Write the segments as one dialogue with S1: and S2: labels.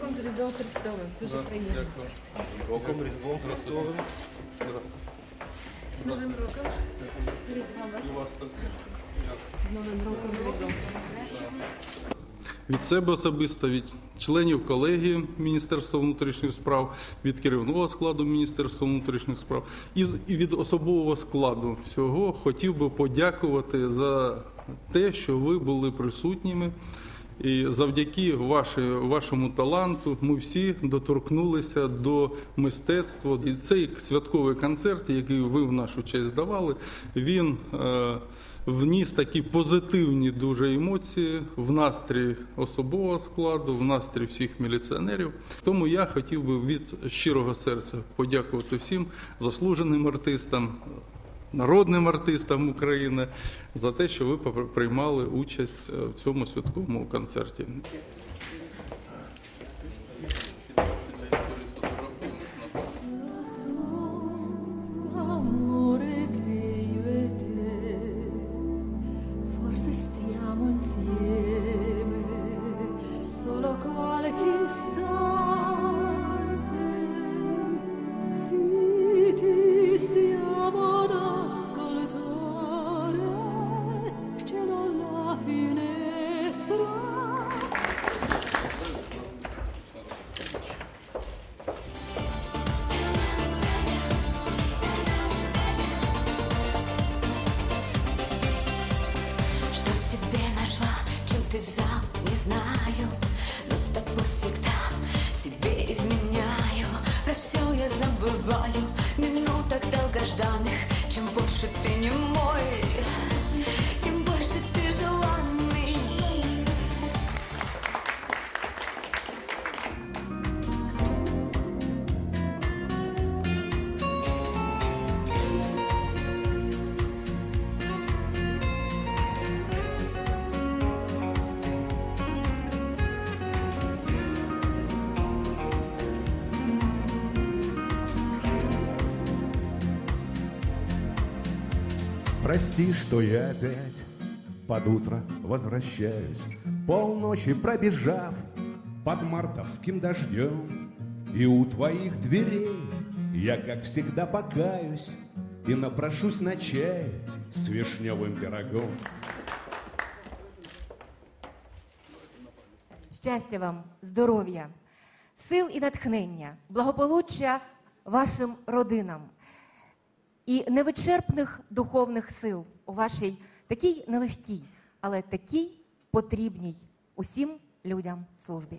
S1: роком з Різдвом Христовим. Дуже
S2: Да,
S1: приємно.
S2: Роком Різдвом Христовим.
S1: З Новим роком. З Різдвом вас. З Новим роком, з Різдвом Христовим.
S3: Від себе особисто, від членів колегії Міністерства внутрішніх справ, від керівного складу Міністерства внутрішніх справ і з- і від особового складу всього хотів би подякувати за те, що ви були присутніми. І завдяки вашому таланту ми всі доторкнулися до мистецтва. І цей святковий концерт, який ви в нашу честь давали, він е, вніс такі позитивні дуже емоції в настрій особового складу, в настрій всіх міліціонерів. Тому я хотів би від щирого серця подякувати всім заслуженим артистам, народним артистам України за те, що ви приймали участь е, в цьому святковому концерті.
S4: nenhum
S5: Прости, что я опять под утро возвращаюсь, Полночи пробежав под мартовским дождем. И у твоих дверей я, как всегда, покаюсь И напрошусь на чай с вишневым пирогом.
S6: Щастя вам, здоров'я, сил і натхнення, благополуччя вашим родинам і невичерпних духовних сил у вашій такій нелегкій, але такій потрібній усім людям службі.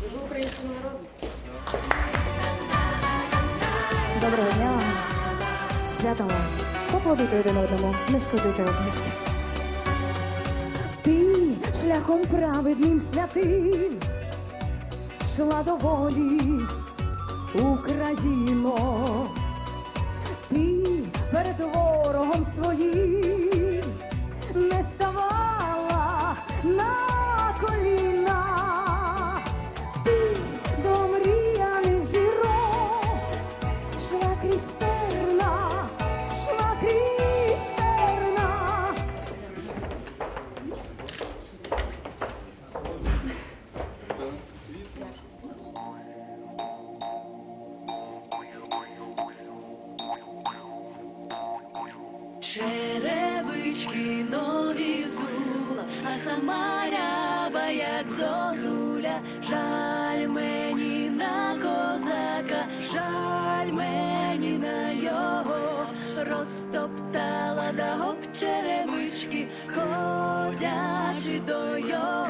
S1: Служу українському народу.
S7: Доброго дня вам. Свято вас. Поплодуйте один одному, не шкодуйте облиски. Ти шляхом праведним святим шла до волі Україно. Ти перед ворогом своїм не ставала на коліна. Ти до мріяних зірок шла крізь
S4: Черевички нові взула, а сама ряба, як зозуля, жаль мені на козака, жаль мені на його, розтоптала да черевички, ходячи до його.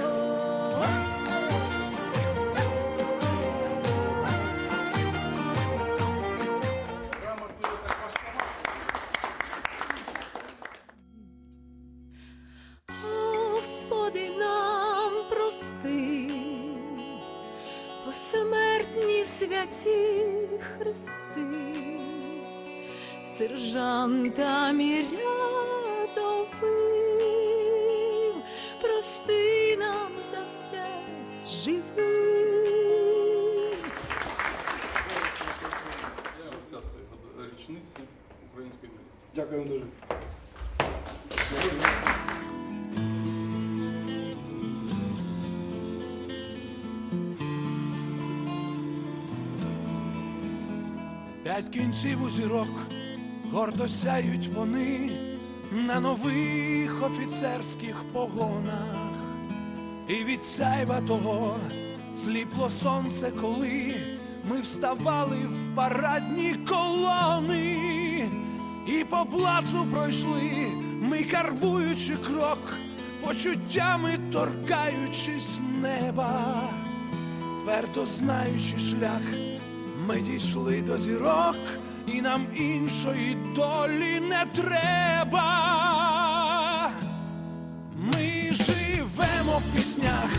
S8: Святі хрести, сержантам і рядовим, прости нам за це живим.
S3: 20-ї річниці української міліції.
S2: Дякую дуже. П'ять кінців у зірок гордо сяють вони на нових офіцерських погонах. І від сяйва того сліпло сонце, коли ми вставали в парадні колони, і по плацу пройшли, ми карбуючи крок, почуттями торкаючись неба, твердо знаючи шлях, ми дійшли до зірок, і нам іншої долі не треба. Ми живемо в піснях,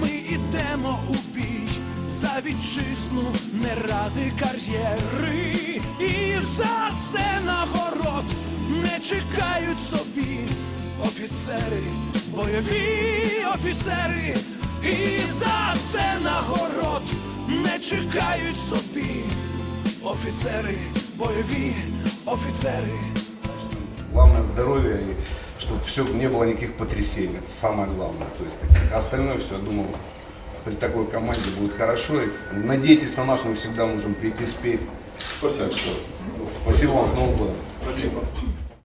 S2: ми ідемо у бій за вітчизну не ради кар'єри, і за це нагород не чекають собі офіцери, бойові офіцери, і не чекають собі офіцери, бойові офіцери.
S9: Главное здоровье, и чтобы все, не было никаких потрясений. Это самое главное. То есть остальное все, я думал, при такой команде будет хорошо. И надейтесь на нас, мы всегда можем прийти спеть. Спасибо. Спасибо вам с Новым годом.